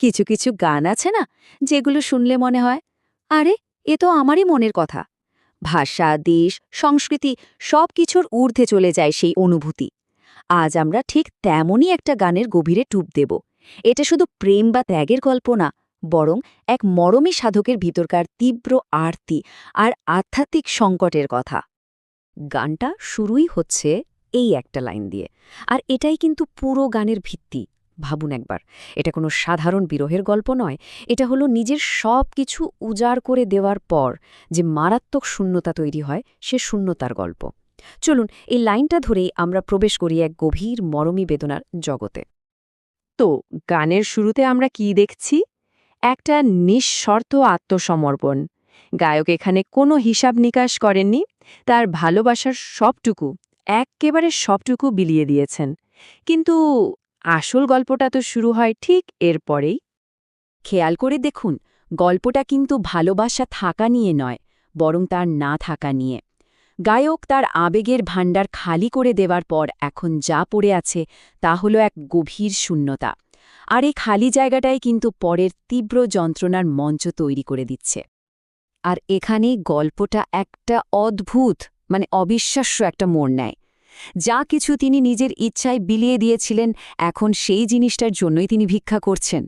কিছু কিছু গান আছে না, যেগুলো শুনলে মনে হয়, আরে, এ তো আমারই মনের কথা। ভাষা, দেশ, সংস্কৃতি সব কিছুর ঊর্ধ্বে চলে যায় সেই অনুভূতি। আজ আমরা ঠিক তেমনই একটা গানের গভীরে টুপ দেব। এটা শুধু প্রেম বা ত্যাগের গল্প না, বরং এক মরমী সাধকের ভিতরকার তীব্র আরতি আর আধ্যাত্মিক সংকটের কথা। গানটা শুরুই হচ্ছে এই একটা লাইন দিয়ে, আর এটাই কিন্তু পুরো গানের ভিত্তি। ভাবুন একবার। এটা কোনো সাধারণ বিরহের গল্প নয়, এটা হলো নিজের সব কিছু উজাড় করে দেওয়ার পর যে মারাত্মক শূন্যতা তৈরি হয়, সে শূন্যতার গল্প। চলুন, এই লাইনটা ধরেই আমরা প্রবেশ করি এক গভীর মরমী বেদনার জগতে। তো, গানের শুরুতে আমরা কি দেখছি? একটা নিঃশর্ত আত্মসমর্পণ। গায়ক এখানে কোনো হিসাব নিকাশ করেননি, তার ভালোবাসার সবটুকু এক্কেবারে সবটুকু বিলিয়ে দিয়েছেন। কিন্তু আসল গল্পটা তো শুরু হয় ঠিক এরপরেই খেয়াল করে দেখুন, গল্পটা কিন্তু ভালোবাসা থাকা নিয়ে নয়, বরং তার না থাকা নিয়ে। গায়ক তার আবেগের ভাণ্ডার খালি করে দেওয়ার পর এখন যা পড়ে আছে তা হলো এক গভীর শূন্যতা। আর এই খালি জায়গাটাই কিন্তু পরের তীব্র যন্ত্রণার মঞ্চ তৈরি করে দিচ্ছে। আর এখানেই গল্পটা একটা অদ্ভুত মানে অবিশ্বাস্য একটা মোড় নেয়। যা কিছু তিনি নিজের ইচ্ছায় বিলিয়ে দিয়েছিলেন, এখন সেই জিনিসটার জন্যই তিনি ভিক্ষা করছেন।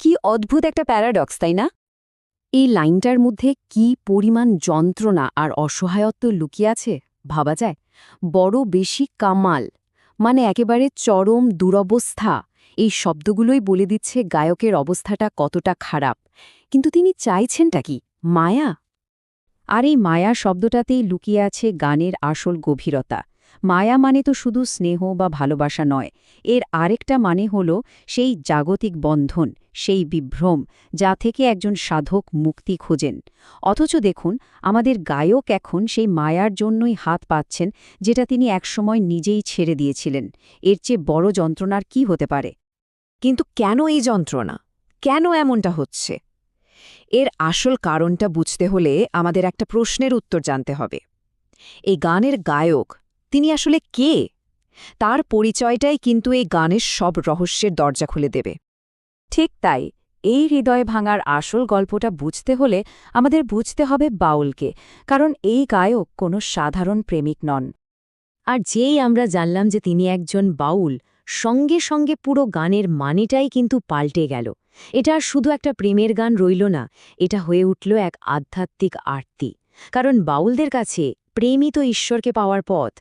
কি অদ্ভুত একটা প্যারাডক্স, তাই না? এই লাইনটার মধ্যে কি পরিমাণ যন্ত্রণা আর অসহায়ত্ব লুকিয়ে আছে, ভাবা যায়? বড় বেশি কামাল মানে একেবারে চরম দুরবস্থা। এই শব্দগুলোই বলে দিচ্ছে গায়কের অবস্থাটা কতটা খারাপ। কিন্তু তিনি চাইছেনটা কি, মায়া? আর এই মায়া শব্দটাতেই লুকিয়ে আছে গানের আসল গভীরতা। মায়া মানে তো শুধু স্নেহ বা ভালোবাসা নয়, এর আরেকটা মানে হল সেই জাগতিক বন্ধন, সেই বিভ্রম, যা থেকে একজন সাধক মুক্তি খোঁজেন। অথচ দেখুন, আমাদের গায়ক এখন সেই মায়ার জন্যই হাত পাচ্ছেন যেটা তিনি একসময় নিজেই ছেড়ে দিয়েছিলেন। এর চেয়ে বড় যন্ত্রণার কি হতে পারে? কিন্তু কেন এই যন্ত্রণা? কেন এমনটা হচ্ছে? এর আসল কারণটা বুঝতে হলে আমাদের একটা প্রশ্নের উত্তর জানতে হবে। এই গানের গায়ক তিনি আসলে কে? তার পরিচয়টাই কিন্তু এই গানের সব রহস্যের দরজা খুলে দেবে। ঠিক তাই, এই হৃদয় ভাঙার আসল গল্পটা বুঝতে হলে আমাদের বুঝতে হবে বাউলকে, কারণ এই গায়ক কোনো সাধারণ প্রেমিক নন। আর যেই আমরা জানলাম যে তিনি একজন বাউল, সঙ্গে সঙ্গে পুরো গানের মানেটাই কিন্তু পাল্টে গেল। এটা আর শুধু একটা প্রেমের গান রইল না, এটা হয়ে উঠল এক আধ্যাত্মিক আরতি। কারণ বাউলদের কাছে প্রেমই তো ঈশ্বরকে পাওয়ার পথ।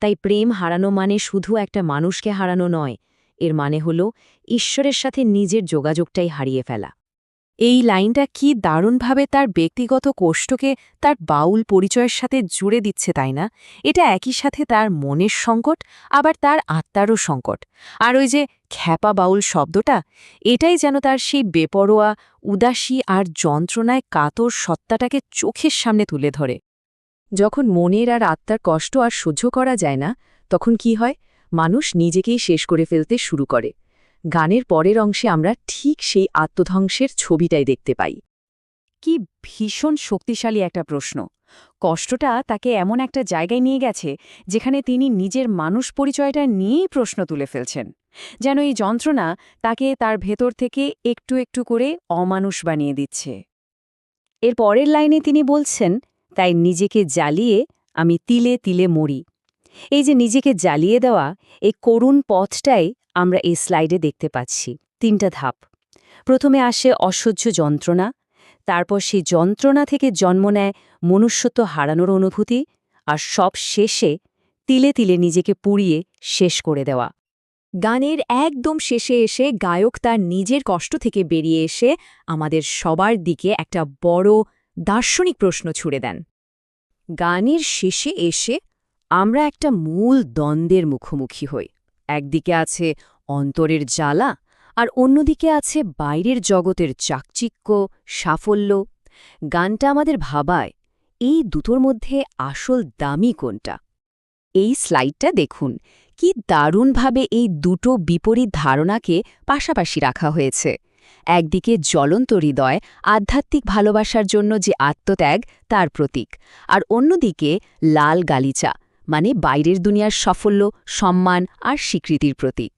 তাই প্রেম হারানো মানে শুধু একটা মানুষকে হারানো নয়, এর মানে হল ঈশ্বরের সাথে নিজের যোগাযোগটাই হারিয়ে ফেলা। এই লাইনটা কি দারুণভাবে তার ব্যক্তিগত কষ্টকে তার বাউল পরিচয়ের সাথে জুড়ে দিচ্ছে তাই না? এটা একই সাথে তার মনের সংকট, আবার তার আত্মারও সংকট। আর ওই যে খ্যাপা বাউল শব্দটা, এটাই যেন তার সেই বেপরোয়া, উদাসী আর যন্ত্রণায় কাতর সত্তাটাকে চোখের সামনে তুলে ধরে। যখন মনের আর আত্মার কষ্ট আর সহ্য করা যায় না, তখন কি হয়? মানুষ নিজেকেই শেষ করে ফেলতে শুরু করে। গানের পরের অংশে আমরা ঠিক সেই আত্মধ্বংসের ছবিটাই দেখতে পাই। কি ভীষণ শক্তিশালী একটা প্রশ্ন। কষ্টটা তাকে এমন একটা জায়গায় নিয়ে গেছে, যেখানে তিনি নিজের মানুষ পরিচয়টা নিয়েই প্রশ্ন তুলে ফেলছেন। যেন এই যন্ত্রণা তাকে তার ভেতর থেকে একটু একটু করে অমানুষ বানিয়ে দিচ্ছে। এর পরের লাইনে তিনি বলছেন তাই নিজেকে জ্বালিয়ে আমি তিলে তিলে মরি। এই যে নিজেকে জ্বালিয়ে দেওয়া, এই করুণ পথটাই আমরা এই স্লাইডে দেখতে পাচ্ছি। তিনটা ধাপ। প্রথমে আসে অসহ্য যন্ত্রণা, তারপর সেই যন্ত্রণা থেকে জন্ম নেয় মনুষ্যত্ব হারানোর অনুভূতি, আর সব শেষে তিলে তিলে নিজেকে পুড়িয়ে শেষ করে দেওয়া। গানের একদম শেষে এসে গায়ক তার নিজের কষ্ট থেকে বেরিয়ে এসে আমাদের সবার দিকে একটা বড় দার্শনিক প্রশ্ন ছুড়ে দেন। গানের শেষে এসে আমরা একটা মূল দ্বন্দ্বের মুখোমুখি হই। একদিকে আছে অন্তরের জ্বালা আর অন্যদিকে আছে বাইরের জগতের চাকচিক্য, সাফল্য। গানটা আমাদের ভাবায়, এই দুটোর মধ্যে আসল দামি কোনটা? এই স্লাইডটা দেখুন, কি দারুণভাবে এই দুটো বিপরীত ধারণাকে পাশাপাশি রাখা হয়েছে। একদিকে জ্বলন্ত হৃদয়, আধ্যাত্মিক ভালোবাসার জন্য যে আত্মত্যাগ, তার প্রতীক। আর অন্যদিকে লাল গালিচা মানে বাইরের দুনিয়ার সাফল্য, সম্মান আর স্বীকৃতির প্রতীক।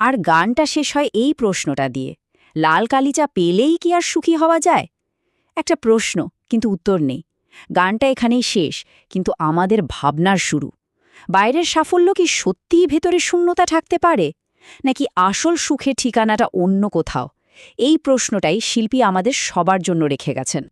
আর গানটা শেষ হয় এই প্রশ্নটা দিয়ে। লাল কালিচা পেলেই কি আর সুখী হওয়া যায়? একটা প্রশ্ন, কিন্তু উত্তর নেই। গানটা এখানেই শেষ, কিন্তু আমাদের ভাবনার শুরু। বাইরের সাফল্য কি সত্যিই ভেতরে শূন্যতা থাকতে পারে? নাকি আসল সুখের ঠিকানাটা অন্য কোথাও? এই প্রশ্নটাই শিল্পী আমাদের সবার জন্য রেখে গেছেন।